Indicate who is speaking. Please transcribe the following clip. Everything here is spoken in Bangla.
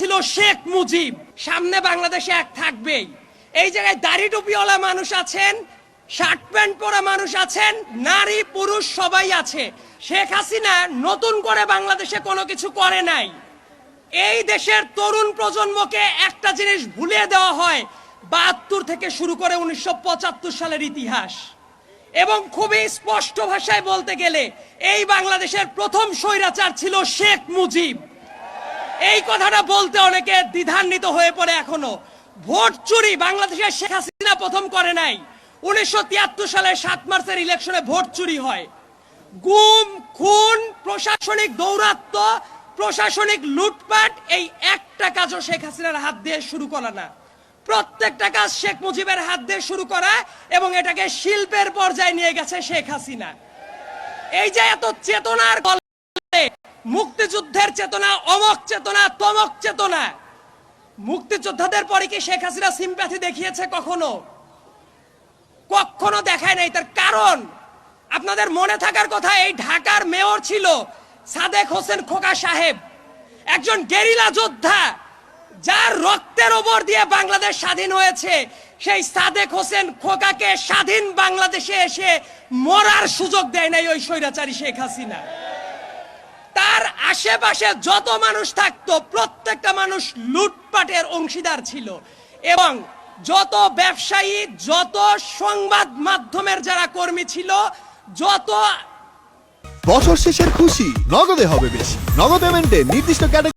Speaker 1: ছিল শেখ মুজিব। সামনে বাংলাদেশে এক থাকবেই। এই জায়গায় দাড়ি টুপিওয়ালা মানুষ আছেন, শার্ট প্যান্ট পরা মানুষ আছেন, নারী, পুরুষ সবাই আছে। শেখ হাসিনা নতুন করে বাংলাদেশে কোনো কিছু করে নাই। এই দেশের তরুণ প্রজন্মকে একটা জিনিস ভুলিয়ে দেওয়া হয়, বাহাত্তর থেকে শুরু করে উনিশশো পঁচাত্তর সালের ইতিহাস। এবং খুবই স্পষ্ট ভাষায় বলতে গেলে, এই বাংলাদেশের প্রথম স্বৈরাচার ছিল শেখ মুজিব। এই কথাটা বলতে অনেকে দ্বিধান্বিত হয়ে পড়ে এখনও। ভোট চুরি বাংলাদেশে শেখ হাসিনা প্রথম করে নাই। উনিশশো সালের সাত মার্চের ইলেকশনে ভোট চুরি হয়। গুম, খুন, প্রশাসনিক দৌরাত্ম প্রশাসনিক লুটপাট, এই একটা কাজও শেখ হাসিনার হাত দিয়ে শুরু করা না। প্রত্যেকটা কাজ শেখ মুজিবের হাত দিয়ে শুরু করা এবং এটাকে শিল্পের পর্যায়ে নিয়ে গেছে শেখ হাসিনা। এই যে এত চেতনার মুক্তিযুদ্ধের চেতনা, অমক চেতনা, তমক চেতনা। মুক্তিযোদ্ধাদের পরে কি শেখ হাসিনা সিম্প্যাথি দেখিয়েছে কখনো? কখনো দেখায় নাই। তার কারণ, আপনাদের মনে থাকার কথা, এই ঢাকার মেয়র ছিল সাদেক হোসেন খোকা সাহেব। একজন গেরিলা যোদ্ধা, যার রক্তের ওপর দিয়ে বাংলাদেশ স্বাধীন হয়েছে। সেই সাদেক হোসেন খোকাকে স্বাধীন বাংলাদেশে এসে মরার সুযোগ দেয় নাই ওই স্বৈরাচারী শেখ হাসিনা। তার আশেপাশে যত মানুষ থাকতো, প্রত্যেকটা মানুষ লুটপাটের অংশীদার ছিল। এবং যত ব্যবসায়ী, যত সংবাদ মাধ্যমের যারা কর্মী ছিল, যত
Speaker 2: বছর শেষের খুশি, নগদে হবে বেশি। নগদ পেমেন্টে নির্দিষ্ট ক্যাটাগরি